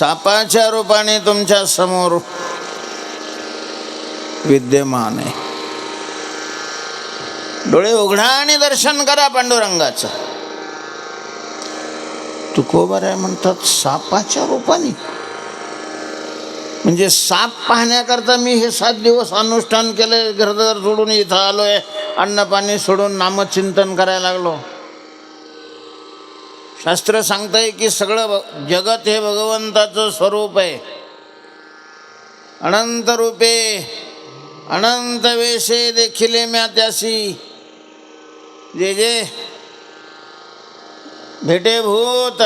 सापाच्या रूपाने तुमच्यासमोर विद्यमान आहे. डोळे उघडा आणि दर्शन करा पांडुरंगाचं. तुकोबर म्हणतात सापाच्या रूपाने. म्हणजे साप पाहण्याकरता मी हे सात दिवस अनुष्ठान केलंय घरदार सोडून इथं आलोय अन्न पाणी सोडून नामचिंतन करायला लागलो. शास्त्र सांगतंय की सगळं भ- जगत हे भगवंताचं स्वरूप आहे. अनंत रूपे अनंत वेशे देखिले म्या त्यासी जे जे भेटे भूत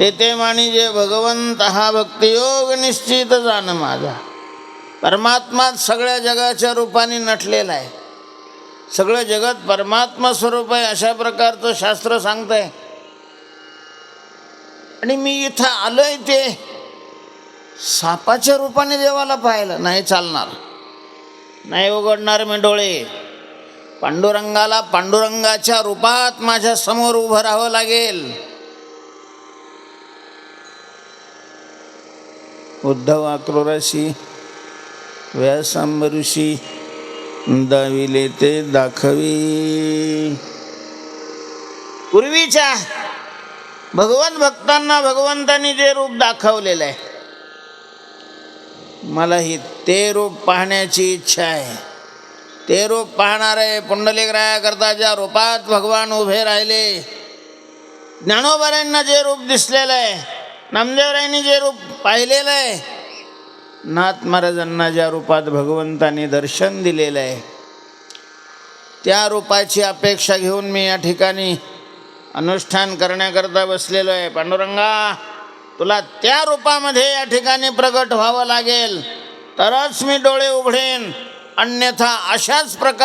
ते माणी जे भगवंत हा भक्तियोग निश्चित जाण माझा. परमात्मा सगळ्या जगाच्या रूपाने नटलेला आहे. सगळं जगत परमात्मा स्वरूप आहे अशा प्रकारचं शास्त्र सांगतंय. आणि मी इथं आलोय ते सापाच्या रूपाने देवाला पाहिलं. नाही चालणार. नाही उघडणार मी डोळे. पांडुरंगाला पांडुरंगाच्या रूपात माझ्यासमोर उभं राहावं लागेल. उद्धव आक्रोराशी व्यासांबरुषी दाविले ते दाखवी. पूर्वीच्या भगवान भक्तांना भगवंतांनी जे रूप दाखवलेलं आहे मलाही ते रूप पाहण्याची इच्छा आहे. ते रूप पाहणार आहे पुंडलिकरायाकरता ज्या रूपात भगवान उभे राहिले ज्ञानोबरायांना जे रूप दिसलेलं आहे नामदेवरायांनी जे रूप पाहिलेलं आहे नाथ महाराजांना ज्या रूपात भगवंतांनी दर्शन दिलेलं आहे त्या रूपाची अपेक्षा घेऊन मी या ठिकाणी अनुष्ठान करण्याकरता बसलेलो आहे. पांडुरंगा तुला त्या रूपामध्ये या ठिकाणी प्रगट व्हावं लागेल. तरच मी डोळे उघडेन. अन्यथा अशाच प्रकार